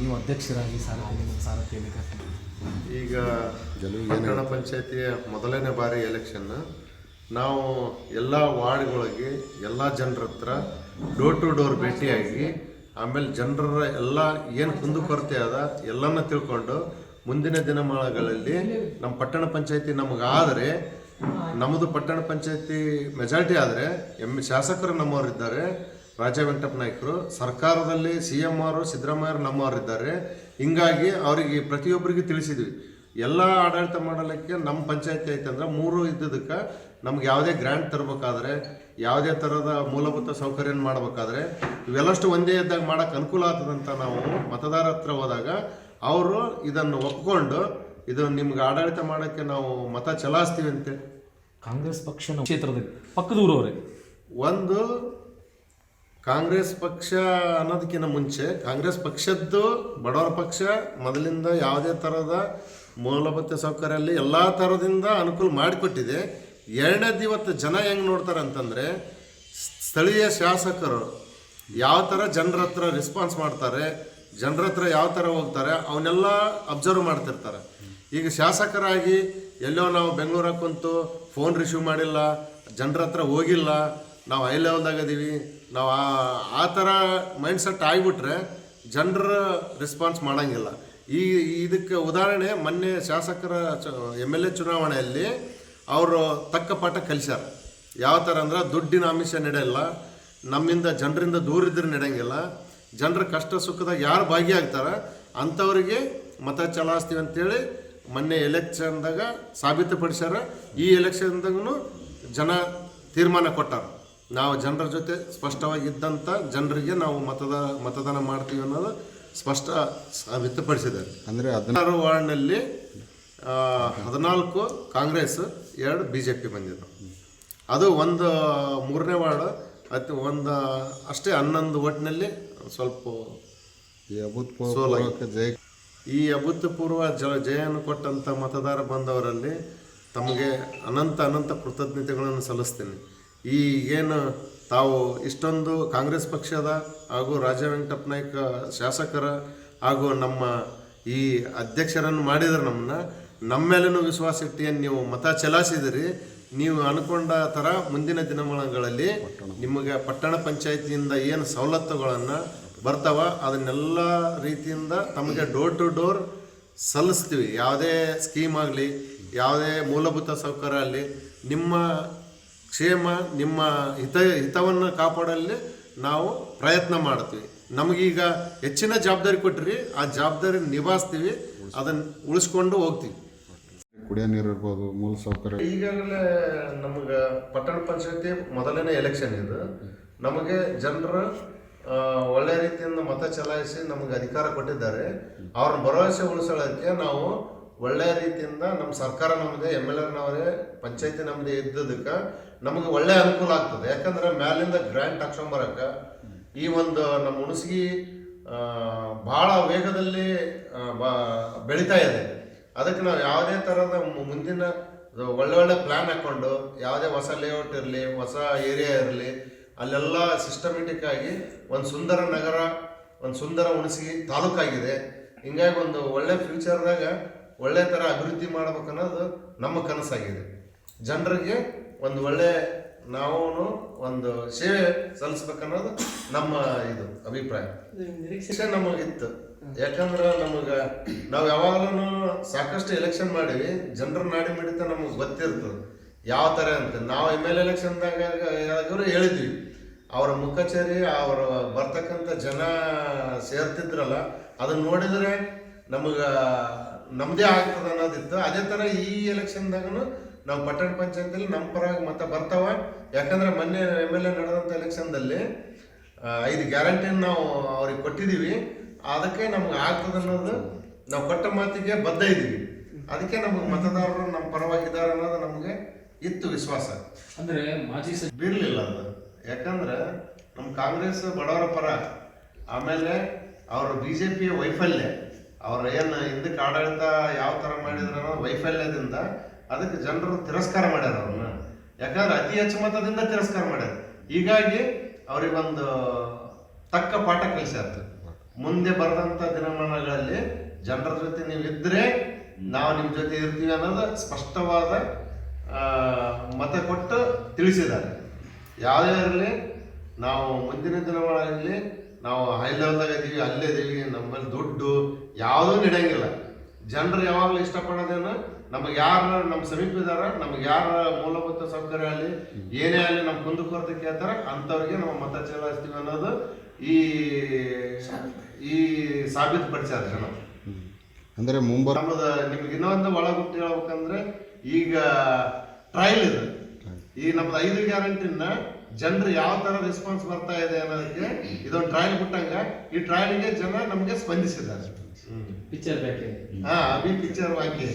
ನೀವು ಅಧ್ಯಕ್ಷರಾಗಿ ಸಾರಥಿ ಕೇಳಬೇಕಾಗ್ತದೆ. ಈಗ ಪಟ್ಟಣ ಪಂಚಾಯತಿಯ ಮೊದಲನೇ ಬಾರಿ ಎಲೆಕ್ಷನ್ ನಾವು ಎಲ್ಲ ವಾರ್ಡ್ಗಳಿಗೆ ಎಲ್ಲ ಜನರ ಹತ್ರ ಡೋರ್ ಟು ಡೋರ್ ಭೇಟಿಯಾಗಿ ಆಮೇಲೆ ಜನರ ಎಲ್ಲ ಏನು ಕುಂದು ಕೊರತೆ ಅದ ಎಲ್ಲನ ತಿಳ್ಕೊಂಡು ಮುಂದಿನ ದಿನಮಾನಗಳಲ್ಲಿ ನಮ್ಮ ಪಟ್ಟಣ ಪಂಚಾಯತಿ ನಮಗಾದರೆ ನಮ್ಮದು ಪಟ್ಟಣ ಪಂಚಾಯತಿ ಮೆಜಾರಿಟಿ ಆದರೆ ಎಂ ಶಾಸಕರು ನಮ್ಮವರಿದ್ದಾರೆ ರಾಜ ವೆಂಕಟಪ್ಪ ನಾಯ್ಕರು ಸರ್ಕಾರದಲ್ಲಿ ಸಿ ಎಂ ಆರು ಸಿದ್ದರಾಮಯ್ಯ ನಮ್ಮವರಿದ್ದಾರೆ ಹಿಂಗಾಗಿ ಅವರಿಗೆ ಪ್ರತಿಯೊಬ್ಬರಿಗೆ ತಿಳಿಸಿದ್ವಿ. ಎಲ್ಲ ಆಡಳಿತ ಮಾಡಲಿಕ್ಕೆ ನಮ್ಮ ಪಂಚಾಯತಿ ಐತಂದ್ರೆ ಮೂರು ಇದ್ದದಕ್ಕೆ ನಮ್ಗೆ ಯಾವುದೇ ಗ್ರ್ಯಾಂಟ್ ತರಬೇಕಾದ್ರೆ ಯಾವುದೇ ಥರದ ಮೂಲಭೂತ ಸೌಕರ್ಯ ಮಾಡಬೇಕಾದ್ರೆ ಇವೆಲ್ಲಷ್ಟು ಒಂದೇ ಇದ್ದಾಗ ಮಾಡೋಕೆ ಅನುಕೂಲ ಆಗ್ತದಂತ ನಾವು ಮತದಾರ ಹತ್ರ ಹೋದಾಗ ಅವರು ಇದನ್ನು ಒಪ್ಕೊಂಡು ಇದು ನಿಮ್ಗೆ ಆಡಳಿತ ಮಾಡೋಕ್ಕೆ ನಾವು ಮತ ಚಲಾಯಿಸ್ತೀವಿ ಅಂತೇಳಿ ಕಾಂಗ್ರೆಸ್ ಪಕ್ಷ ನಮ್ಮ ಕ್ಷೇತ್ರದಲ್ಲಿ ಪಕ್ಕದೂರವರೇ. ಒಂದು ಕಾಂಗ್ರೆಸ್ ಪಕ್ಷ ಅನ್ನೋದಕ್ಕಿಂತ ಮುಂಚೆ, ಕಾಂಗ್ರೆಸ್ ಪಕ್ಷದ್ದು ಬಡವರ ಪಕ್ಷ ಮೊದಲಿಂದ ಯಾವುದೇ ಥರದ ಮೂಲಭೂತ ಸೌಕರ್ಯ ಅಲ್ಲಿ ಎಲ್ಲ ಥರದಿಂದ ಅನುಕೂಲ ಮಾಡಿಕೊಟ್ಟಿದೆ. ಎರಡನೇದು ಇವತ್ತು ಜನ ಹೆಂಗೆ ನೋಡ್ತಾರೆ ಅಂತಂದರೆ, ಸ್ಥಳೀಯ ಶಾಸಕರು ಯಾವ ಥರ ಜನರ ಹತ್ರ ರೆಸ್ಪಾನ್ಸ್ ಮಾಡ್ತಾರೆ, ಜನರ ಹತ್ರ ಯಾವ ಥರ ಹೋಗ್ತಾರೆ, ಅವನ್ನೆಲ್ಲ ಅಬ್ಸರ್ವ್ ಮಾಡ್ತಿರ್ತಾರೆ. ಈಗ ಶಾಸಕರಾಗಿ ಎಲ್ಲೋ ನಾವು ಬೆಂಗಳೂರಾಗ ಕುಂತು ಫೋನ್ ರಿಸೀವ್ ಮಾಡಿಲ್ಲ, ಜನರ ಹತ್ರ ಹೋಗಿಲ್ಲ ನಾವು ಹೈ ಲೆವೆಲ್ದಾಗ ಅದೀವಿ ನಾವು ಆ ಆ ಥರ ಮೈಂಡ್ ಸೆಟ್ ಆಗಿಬಿಟ್ರೆ ಜನರ ರೆಸ್ಪಾನ್ಸ್ ಮಾಡೋಂಗಿಲ್ಲ. ಈ, ಇದಕ್ಕೆ ಉದಾಹರಣೆ ಮೊನ್ನೆ ಶಾಸಕರ ಎಂ ಎಲ್ ಎ ಚುನಾವಣೆಯಲ್ಲಿ ಅವರು ತಕ್ಕ ಪಾಠ ಕಲಿಸ್ಯಾರ. ಯಾವ ಥರ ಅಂದ್ರೆ ದುಡ್ಡಿನ ಆಮಿಷ ನಡೆಯಲ್ಲ, ನಮ್ಮಿಂದ ಜನರಿಂದ ದೂರ ಇದ್ರೆ ನಡೆಯಂಗಿಲ್ಲ, ಜನರ ಕಷ್ಟ ಸುಖದಾಗ ಯಾರು ಭಾಗಿಯಾಗ್ತಾರೆ, ಅಂಥವ್ರಿಗೆ ಮತ ಚಲಾಯಿಸ್ತೀವಿ ಅಂತೇಳಿ ಮೊನ್ನೆ ಎಲೆಕ್ಷನ್ದಾಗ ಸಾಬೀತುಪಡಿಸ್ಯಾರ. ಈ ಎಲೆಕ್ಷನ್ದಾಗೂ ಜನ ತೀರ್ಮಾನ ಕೊಟ್ಟಾರ. ನಾವು ಜನರ ಜೊತೆ ಸ್ಪಷ್ಟವಾಗಿ ಇದ್ದಂಥ ಜನರಿಗೆ ನಾವು ಮತದ ಮತದಾನ ಮಾಡ್ತೀವಿ ಅನ್ನೋದು ಸ್ಪಷ್ಟ ವ್ಯಕ್ತಪಡಿಸಿದ್ದಾರೆ. ಅಂದರೆ ಹದಿನಾರು ವಾರ್ಡ್ನಲ್ಲಿ ಹದಿನಾಲ್ಕು ಕಾಂಗ್ರೆಸ್ ಎರಡು ಬಿ ಜೆ ಪಿ ಬಂದಿದ್ದು. ಅದು ಒಂದು ಮೂರನೇ ವಾರ್ಡ್ ಅತಿ ಒಂದು ಅಷ್ಟೇ ಹನ್ನೊಂದು ಒಟ್ಟಿನಲ್ಲಿ ಸ್ವಲ್ಪ ಈ ಜಯ ಈ ಅಭೂತಪೂರ್ವ ಜ ಜಯನ್ನು ಕೊಟ್ಟಂಥ ಮತದಾರ ಬಂದವರಲ್ಲಿ ತಮಗೆ ಅನಂತ ಅನಂತ ಕೃತಜ್ಞತೆಗಳನ್ನು ಸಲ್ಲಿಸ್ತೀನಿ. ಈ ಏನು ತಾವು ಇಷ್ಟೊಂದು ಕಾಂಗ್ರೆಸ್ ಪಕ್ಷದ ಹಾಗೂ ರಾಜ ವೆಂಕಟಪ್ಪ ನಾಯ್ಕ ಶಾಸಕರ ಹಾಗೂ ನಮ್ಮ ಈ ಅಧ್ಯಕ್ಷರನ್ನು ಮಾಡಿದ್ರೆ ನಮ್ಮನ್ನ, ನಮ್ಮ ಮೇಲೂ ವಿಶ್ವಾಸ ಇಟ್ಟು ಏನು ನೀವು ಮತ ಚಲಾಯಿಸಿದಿರಿ, ನೀವು ಅನ್ಕೊಂಡ ಥರ ಮುಂದಿನ ದಿನಮಾನಗಳಲ್ಲಿ ನಿಮಗೆ ಪಟ್ಟಣ ಪಂಚಾಯತಿಯಿಂದ ಏನು ಸವಲತ್ತುಗಳನ್ನು ಬರ್ತಾವ ಅದನ್ನೆಲ್ಲ ರೀತಿಯಿಂದ ತಮಗೆ ಡೋರ್ ಟು ಡೋರ್ ಸಲ್ಲಿಸ್ತೀವಿ. ಯಾವುದೇ ಸ್ಕೀಮ್ ಆಗಲಿ, ಯಾವುದೇ ಮೂಲಭೂತ ಸೌಕರ್ಯ ಆಗಲಿ, ನಿಮ್ಮ ಕ್ಷೇಮ ನಿಮ್ಮ ಹಿತ ಹಿತವನ್ನು ಕಾಪಾಡಲ್ಲಿ ನಾವು ಪ್ರಯತ್ನ ಮಾಡ್ತೀವಿ. ನಮಗೀಗ ಹೆಚ್ಚಿನ ಜವಾಬ್ದಾರಿ ಕೊಟ್ಟಿರಿ ಆ ಜವಾಬ್ದಾರಿ ನಿಭಾಯಿಸ್ತೀವಿ ಅದನ್ನು ಉಳಿಸ್ಕೊಂಡು ಹೋಗ್ತೀವಿ. ಕುಡಿಯೋ ನೀರು ಇರ್ಬೋದು ಮೂಲ ಸೌಕರ್ಯ. ಈಗಾಗಲೇ ನಮಗೆ ಪಟ್ಟಣ ಪಂಚಾಯತಿ ಮೊದಲನೇ ಎಲೆಕ್ಷನ್ ಇದು. ನಮಗೆ ಜನರು ಒಳ್ಳೆ ರೀತಿಯಿಂದ ಮತ ಚಲಾಯಿಸಿ ನಮಗೆ ಅಧಿಕಾರ ಕೊಟ್ಟಿದ್ದಾರೆ. ಅವ್ರನ್ನ ಭರವಸೆ ಉಳಿಸೋಳಕ್ಕೆ ನಾವು ಒಳ್ಳೆ ರೀತಿಯಿಂದ ನಮ್ಮ ಸರ್ಕಾರ ನಮ್ಮದೇ ಎಂ ಎಲ್ ಎನವರೇ ಪಂಚಾಯತಿ ನಮ್ಮದೇ ಇದ್ದದಕ್ಕೆ ನಮಗೆ ಒಳ್ಳೆ ಅನುಕೂಲ ಆಗ್ತದೆ. ಯಾಕಂದ್ರೆ ಮ್ಯಾಲಿಂದ ಗ್ರ್ಯಾಂಟ್ ಹಾಕ್ಸ್ಕೊಂಬರಕ್ಕೆ ಈ ಒಂದು ನಮ್ಮ ಹುಣಸಗಿ ಭಾಳ ವೇಗದಲ್ಲಿ ಬೆಳೀತಾ ಇದೆ. ಅದಕ್ಕೆ ನಾವು ಯಾವುದೇ ಥರದ ಮುಂದಿನ ಒಳ್ಳೆ ಒಳ್ಳೆ ಪ್ಲ್ಯಾನ್ ಹಾಕ್ಕೊಂಡು ಯಾವುದೇ ಹೊಸ ಲೇಔಟ್ ಇರಲಿ, ಹೊಸ ಏರಿಯಾ ಇರಲಿ, ಅಲ್ಲೆಲ್ಲ ಸಿಸ್ಟಮೆಟಿಕ್ ಆಗಿ ಒಂದು ಸುಂದರ ನಗರ, ಒಂದು ಸುಂದರ ಉಣಸಿಗೆ ತಾಲೂಕಾಗಿದೆ. ಹಿಂಗಾಗಿ ಒಂದು ಒಳ್ಳೆ ಫ್ಯೂಚರ್ದಾಗ ಒಳ್ಳೆ ಥರ ಅಭಿವೃದ್ಧಿ ಮಾಡ್ಬೇಕನ್ನೋದು ನಮ್ಮ ಕನಸಾಗಿದೆ. ಜನರಿಗೆ ಒಂದು ಒಳ್ಳೆ ನಾವು ಒಂದು ಸೇವೆ ಸಲ್ಲಿಸ್ಬೇಕನ್ನೋದು ನಮ್ಮ ಇದು ಅಭಿಪ್ರಾಯ. ನಿರೀಕ್ಷೆ? ನಮಗಿತ್ತು. ಯಾಕಂದ್ರೆ ನಮಗೆ ನಾವು ಯಾವಾಗಲೂ ಸಾಕಷ್ಟು ಎಲೆಕ್ಷನ್ ಮಾಡೀವಿ ಜನರ ನಾಡಿ ಮಿಡಿತ ನಮಗೆ ಗೊತ್ತಿರ್ತದೆ. ಯಾವ ಥರ ಅಂತ. ನಾವು ಎಂ ಎಲ್ ಎಲೆಕ್ಷನ್ದಾಗ ಹೇಳಿದ್ವಿ. ಅವರ ಮುಖಚರಿ ಅವರು ಬರ್ತಕ್ಕಂಥ ಜನ ಸೇರ್ತಿದ್ರಲ್ಲ ಅದನ್ನ ನೋಡಿದ್ರೆ ನಮಗೆ ನಮ್ಮದೇ ಆಗ್ತದೆ ಅನ್ನೋದಿತ್ತು. ಅದೇ ಥರ ಈ ಎಲೆಕ್ಷನ್ದಾಗೂ ನಾವು ಪಟ್ಟಣ ಪಂಚಾಯತಿಯಲ್ಲಿ ನಮ್ಮ ಪರವಾಗಿ ಮತ ಬರ್ತಾವ. ಯಾಕಂದ್ರೆ ಮೊನ್ನೆ ಎಂ ಎಲ್ ಎ ನಡೆದಂಥ ಎಲೆಕ್ಷನ್ದಲ್ಲಿ ಐದು ಗ್ಯಾರಂಟಿಯನ್ನು ನಾವು ಅವ್ರಿಗೆ ಕೊಟ್ಟಿದ್ದೀವಿ ಅದಕ್ಕೆ ನಮ್ಗೆ ಆಗ್ತದೆ ಅನ್ನೋದು ನಾವು ಕೊಟ್ಟ ಮಾತಿಗೆ ಬದ್ಧ ಇದ್ದೀವಿ ಅದಕ್ಕೆ ನಮಗೆ ಮತದಾರರು ನಮ್ಮ ಪರವಾಗಿದ್ದಾರೆ ಅನ್ನೋದು ನಮಗೆ ಇತ್ತು ವಿಶ್ವಾಸ. ಅಂದ್ರೆ ಮಾಜಿ ಸಚಿವ ಬೀರ್ಲಿಲ್ಲ ಅದು. ಯಾಕಂದ್ರೆ ನಮ್ಮ ಕಾಂಗ್ರೆಸ್ ಬಡವರ ಪರ ಆಮೇಲೆ ಅವರ ಬಿ ಜೆ ಪಿಯ ವೈಫಲ್ಯ. ಅವ್ರ ಏನು ಹಿಂದಕ್ಕೆ ಆಡಳಿತ ಯಾವ ಥರ ಮಾಡಿದ್ರ ವೈಫಲ್ಯದಿಂದ ಅದಕ್ಕೆ ಜನರು ತಿರಸ್ಕಾರ ಮಾಡ್ಯಾರ ಅವ್ರನ್ನ ಯಾಕಂದ್ರೆ ಅತಿ ಹೆಚ್ಚು ಮತದಿಂದ ತಿರಸ್ಕಾರ ಮಾಡ್ಯಾರ. ಹೀಗಾಗಿ ಅವ್ರಿಗೊಂದು ತಕ್ಕ ಪಾಠ ಕಲಿಸ್ಯಾರ್ತ ಮುಂದೆ ಬರೆದಂಥ ದಿನಮಾನಗಳಲ್ಲಿ ಜನರ ಜೊತೆ ನೀವು ಇದ್ರೆ ನಾವು ನಿಮ್ಮ ಜೊತೆ ಇರ್ತೀವಿ ಅನ್ನೋದು ಸ್ಪಷ್ಟವಾದ ಮತ ಕೊಟ್ಟು ತಿಳಿಸಿದ್ದಾರೆ. ಯಾವುದೇ ಇರಲಿ, ನಾವು ಮುಂದಿನ ದಿನಗಳಲ್ಲಿ ನಾವು ಹೈ ಲೆವೆಲ್ದಾಗ ಇದೀವಿ ಅಲ್ಲೇ ಇದೀವಿ ನಮ್ಮಲ್ಲಿ ದುಡ್ಡು ಯಾವುದೂ ನಡೆಯಂಗಿಲ್ಲ. ಜನರು ಯಾವಾಗಲೂ ಇಷ್ಟಪಡೋದೇನು ನಮಗೆ ಯಾರು ನಮ್ಮ ಸಮೀಪ ಇದಾರ ನಮ್ಗೆ ಯಾರ ಮೂಲಭೂತ ಸೌಕರ್ಯ ಆಗಲಿ ಏನೇ ಆಗಲಿ ನಮ್ಮ ಕುಂದುಕೊರತೆ ಕೇಳ್ತಾರೆ ಅಂಥವ್ರಿಗೆ ನಾವು ಮತ ಚಲಾಯಿಸ್ತೀವಿ ಅನ್ನೋದು ಈ ಈ ಸಾಬೀತುಪಡಿಸ್ಯಾರ ಜನ. ಅಂದರೆ ಮುಂಬರ ನಮ್ಮದು ನಿಮ್ಗೆ ಇನ್ನೊಂದು ಒಳಗುಟ್ಟು ಹೇಳ್ಬೇಕಂದ್ರೆ ಈಗ ಟ್ರಯಲ್ ಇದೆ. ಈ ನಮ್ದು ಐದು ಗ್ಯಾರಂಟಿನ ಜನರು ಯಾವ ತರ ರೆಸ್ಪಾನ್ಸ್ ಬರ್ತಾ ಇದೆ ಅನ್ನೋದಕ್ಕೆ ಇದೊಂದು ಟ್ರಯಲ್ ಬಿಟ್ಟಂಗ ಈ ಟ್ರಯಲ್ಗೆ ಜನ ನಮಗೆ ಸ್ಪಂದಿಸಿದ್ದಾರೆ. ಪಿಕ್ಚರ್ ಬಾಕಿ? ಹಾ ಅಭಿ ಪಿಕ್ಚರ್ ಹಾಕಿ